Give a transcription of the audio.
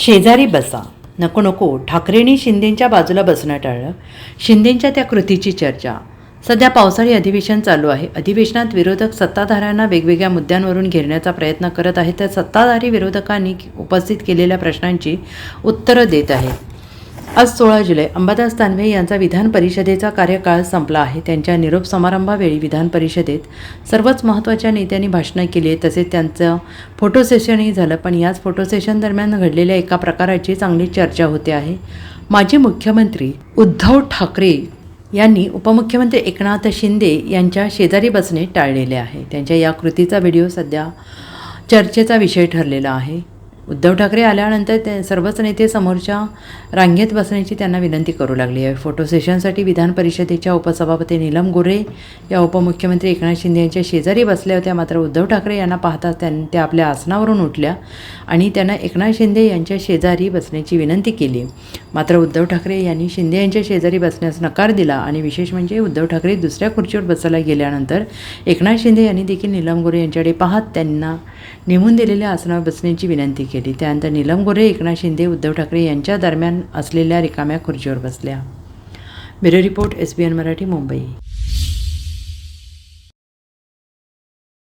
शेजारी बसा. नको नको. ठाकरेंनी शिंदेंच्या बाजूला बसणं टाळलं. शिंदेंच्या त्या कृतीची चर्चा. सध्या पावसाळी अधिवेशन चालू आहे. अधिवेशनात विरोधक सत्ताधाऱ्यांना वेगवेगळ्या मुद्द्यांवरून घेरण्याचा प्रयत्न करत आहेत तर सत्ताधारी विरोधकांनी उपस्थित केलेल्या प्रश्नांची उत्तरं देत आहेत. आज सोळा जुलै. अंबादास दानवे यांचा विधान परिषदेचा कार्यकाळ संपला आहे. त्यांच्या निरोप समारंभावेळी विधान परिषदेत सर्वच महत्त्वाच्या नेत्यांनी भाषणं केली आहे तसेच त्यांचं फोटो सेशनही झालं. पण याच फोटो सेशन दरम्यान घडलेल्या एका प्रकाराची चांगली चर्चा होते आहे. माजी मुख्यमंत्री उद्धव ठाकरे यांनी उपमुख्यमंत्री एकनाथ शिंदे यांच्या शेजारी बसणे टाळलेले आहे. त्यांच्या या कृतीचा व्हिडिओ सध्या चर्चेचा विषय ठरलेला आहे. उद्धव ठाकरे आल्यानंतर ते सर्वच नेते समोरच्या रांगेत बसण्याची त्यांना विनंती करू लागली आहे. फोटो सेशनसाठी विधान परिषदेच्या उपसभापती नीलम गोरे या उपमुख्यमंत्री एकनाथ शिंदे यांच्या शेजारी बसल्या होत्या. मात्र उद्धव ठाकरे यांना पाहता त्यां त्या आपल्या आसनावरून उठल्या आणि त्यांना एकनाथ शिंदे यांच्या शेजारी बसण्याची विनंती केली. मात्र उद्धव ठाकरे यांनी शिंदे यांच्या शेजारी बसण्यास नकार दिला आणि विशेष म्हणजे उद्धव ठाकरे दुसऱ्या खुर्चीवर बसायला गेल्यानंतर एकनाथ शिंदे यांनी देखील नीलम गोरे यांच्याकडे पाहत त्यांना नेमून दिलेल्या आसनावर बसण्याची विनंती केली. त्यानंतर नीलम गोरे एकनाथ शिंदे उद्धव ठाकरे यांच्या दरम्यान असलेल्या रिकाम्या खुर्चीवर बसल्या. Bureau report S B N Marathi Mumbai.